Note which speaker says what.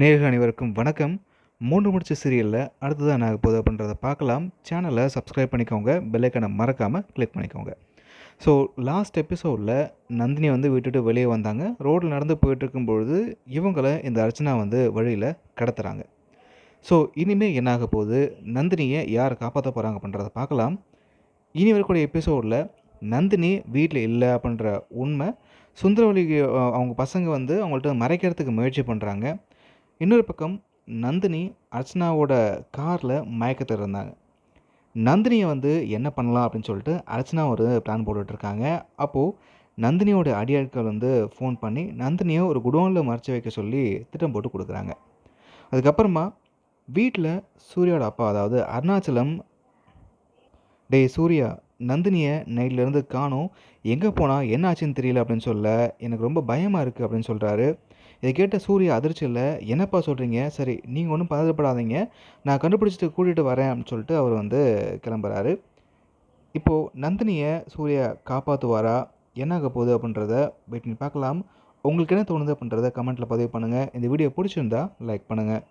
Speaker 1: நேர்கள் அனைவருக்கும் வணக்கம். மூன்று முடிச்ச சீரியலில் அடுத்ததாக நான் போகுது அப்படின்றத பார்க்கலாம். சேனலை சப்ஸ்கிரைப் பண்ணிக்கோங்க. பெல்லைக்கனை மறக்காமல் கிளிக் பண்ணிக்கோங்க. ஸோ லாஸ்ட் எபிசோடில் நந்தினி வந்து விட்டுட்டு வெளியே வந்தாங்க. ரோட்டில் நடந்து போயிட்டுருக்கும் பொழுது இவங்கள இந்த அர்ச்சனா வந்து வழியில் கடத்துறாங்க. ஸோ இனிமேல் என்னாக போகுது? நந்தினியை யார் காப்பாற்ற போகிறாங்க அப்படின்றத பார்க்கலாம். இனி வரக்கூடிய எபிசோடில் நந்தினி வீட்டில் இல்லை அப்படின்ற உண்மை. சுந்தரவழி அவங்க பசங்க வந்து அவங்கள்ட்ட மறைக்கிறதுக்கு முயற்சி பண்ணுறாங்க இன்னொரு பக்கம் நந்தினி அர்ச்சனாவோட காரில் மயக்கத்தில் இருந்தாங்க. நந்தினியை வந்து என்ன பண்ணலாம் அப்படின்னு சொல்லிட்டு அர்ச்சனா ஒரு பிளான் போட்டுட்ருக்காங்க அப்போது நந்தினியோட அடியாட்கள் வந்து ஃபோன் பண்ணி நந்தினியை ஒரு குடோனில் மறைச்சி வைக்க சொல்லி திட்டம் போட்டு கொடுக்குறாங்க. அதுக்கப்புறமா வீட்டில் சூர்யாவோட அப்பா அதாவது அருணாச்சலம் டேய் சூர்யா நந்தினியை நைட்லேருந்து காணோம். எங்கே போனால் என்ன ஆச்சுன்னு தெரியல அப்படின்னு சொல்ல எனக்கு ரொம்ப பயமாக இருக்குது அப்படின்னு சொல்கிறாரு இதை கேட்ட சூர்யா அதிர்ச்சியில் என்னப்பா சொல்கிறீங்க சரி நீங்கள் ஒன்றும் பதப்படாதீங்க நான் கண்டுபிடிச்சிட்டு கூட்டிகிட்டு வரேன் அப்படின்னு சொல்லிட்டு அவர் வந்து கிளம்புறாரு. இப்போது நந்தினியை சூர்யா காப்பாற்றுவாரா என்ன ஆக போகுது அப்படின்றத வெயிட் பண்ணி பார்க்கலாம். உங்களுக்கு என்ன தோணுது அப்படின்றத கமெண்ட்டில் பதிவு பண்ணுங்கள் இந்த வீடியோ பிடிச்சிருந்தா லைக் பண்ணுங்கள்